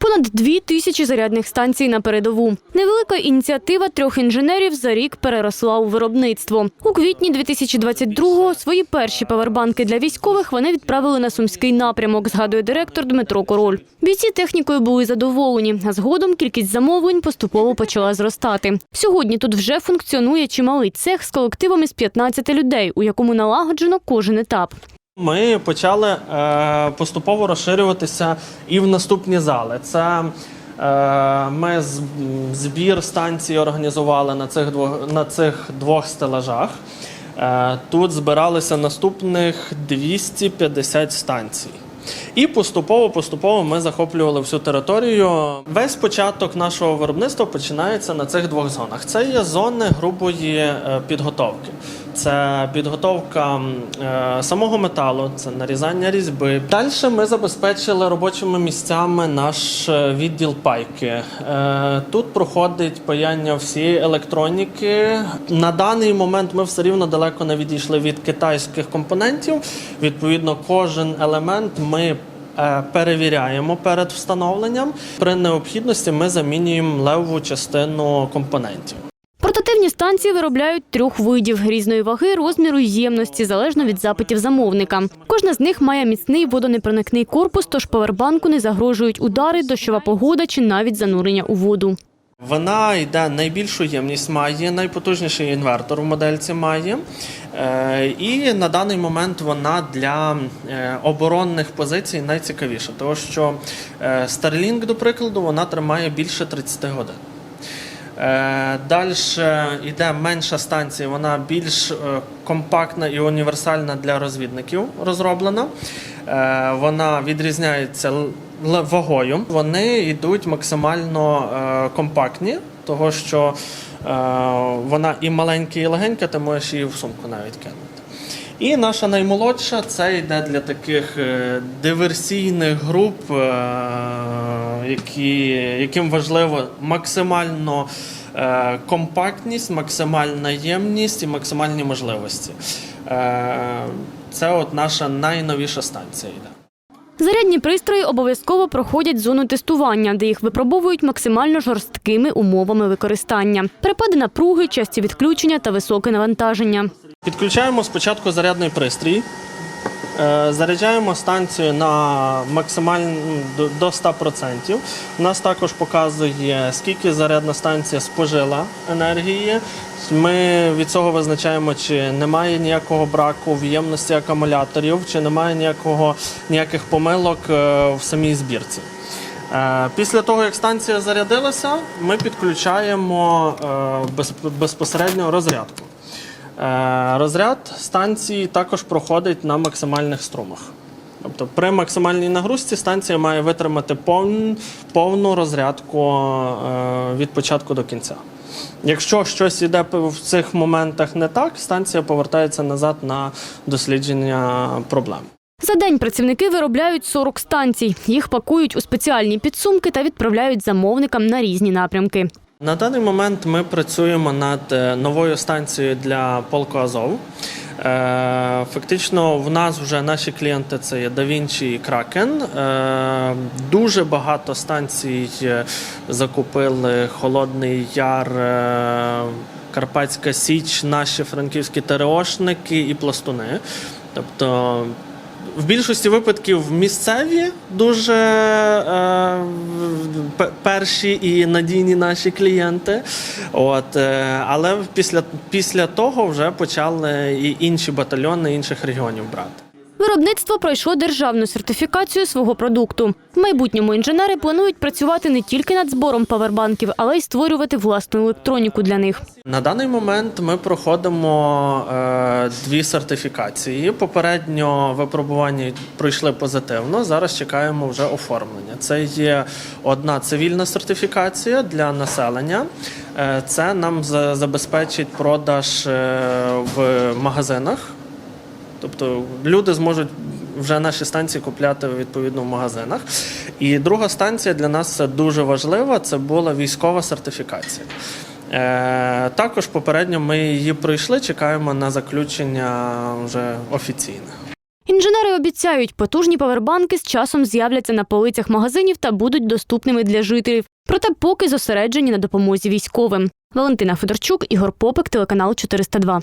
Понад дві тисячі зарядних станцій на передову. Невелика ініціатива трьох інженерів за рік переросла у виробництво. У квітні 2022-го свої перші павербанки для військових вони відправили на сумський напрямок, згадує директор Дмитро Король. Бійці технікою були задоволені, а згодом кількість замовлень поступово почала зростати. Сьогодні тут вже функціонує чималий цех з колективом із 15 людей, у якому налагоджено кожен етап. Ми почали е, поступово розширюватися і в наступні зали. Це е, ми збір станції організували на цих двох, на цих двох стелажах. Е, тут збиралися наступних 250 станцій. І поступово, поступово ми захоплювали всю територію. Весь початок нашого виробництва починається на цих двох зонах. Це є зони грубої е, підготовки. Це підготовка е, самого металу, це нарізання різьби. Далі ми забезпечили робочими місцями наш е, відділ пайки. Е, Тут проходить паяння всієї електроніки. На даний момент ми все рівно далеко не відійшли від китайських компонентів. Відповідно, кожен елемент ми перевіряємо перед встановленням. При необхідності ми замінюємо леву частину компонентів. Портативні станції виробляють трьох видів різної ваги, розміру і ємності, залежно від запитів замовника. Кожна з них має міцний водонепроникний корпус, тож павербанку не загрожують удари, дощова погода чи навіть занурення у воду. Вона йде найбільшу ємність, має найпотужніший інвертор в модельці має. Е, і на даний момент вона для е, оборонних позицій найцікавіша, тому що е, Starlink, до прикладу, вона тримає більше 30 годин. Далі йде менша станція, вона більш е, компактна і універсальна для розвідників розроблена. Е, Вона відрізняється вагою. Вони йдуть максимально е, компактні, того що е, вона і маленька, і легенька, ти можеш її в сумку навіть кинути. І наша наймолодша це йде для таких е, диверсійних груп, е, які, яким важливо максимально е, компактність, максимальна ємність і максимальні можливості. Е, Це от наша найновіша станція йде. Зарядні пристрої обов'язково проходять зону тестування, де їх випробовують максимально жорсткими умовами використання. Перепади напруги, часті відключення та високе навантаження. Підключаємо спочатку зарядний пристрій. Е, Заряджаємо станцію на максимально до- до 100%. У нас також показує, скільки зарядна станція спожила енергії. Ми від цього визначаємо, чи немає ніякого браку в ємності акумуляторів, чи немає ніякого, ніяких помилок е, в самій збірці. Е, Після того, як станція зарядилася, ми підключаємо безпосередньо розрядку. Е, Розряд станції також проходить на максимальних струмах. Тобто при максимальній нагрузці станція має витримати повн, повну розрядку е, від початку до кінця. Якщо щось йде в цих моментах не так, станція повертається назад на дослідження проблем. За день працівники виробляють 40 станцій. Їх пакують у спеціальні підсумки та відправляють замовникам на різні напрямки. На даний момент ми працюємо над е, новою станцією для полку Азов. Е, Фактично, в нас вже наші клієнти це є DaVinci і Kraken. Е, Дуже багато станцій закупили Холодний Яр, Карпатська Січ, наші франківські ТРОшники і пластуни. Тобто в більшості випадків місцеві дуже е, перші і надійні наші клієнти. От, е, але після, після того вже почали і інші батальйони інших регіонів брати. Виробництво пройшло державну сертифікацію свого продукту. В майбутньому інженери планують працювати не тільки над збором павербанків, але й створювати власну електроніку для них. На даний момент ми проходимо е, дві сертифікації. Попередньо випробування пройшли позитивно. Зараз чекаємо вже оформлення. Це є одна цивільна сертифікація для населення. Е, це нам забезпечить продаж е, в магазинах. Тобто люди зможуть вже наші станції купляти відповідно в магазинах. І друга станція для нас це дуже важлива. Це була військова сертифікація. Е, також попередньо ми її пройшли, чекаємо на заключення вже офіційне. Інженери обіцяють, потужні павербанки з часом з'являться на полицях магазинів та будуть доступними для жителів. Проте поки зосереджені на допомозі військовим. Валентина Федорчук, Ігор Попик, телеканал 402.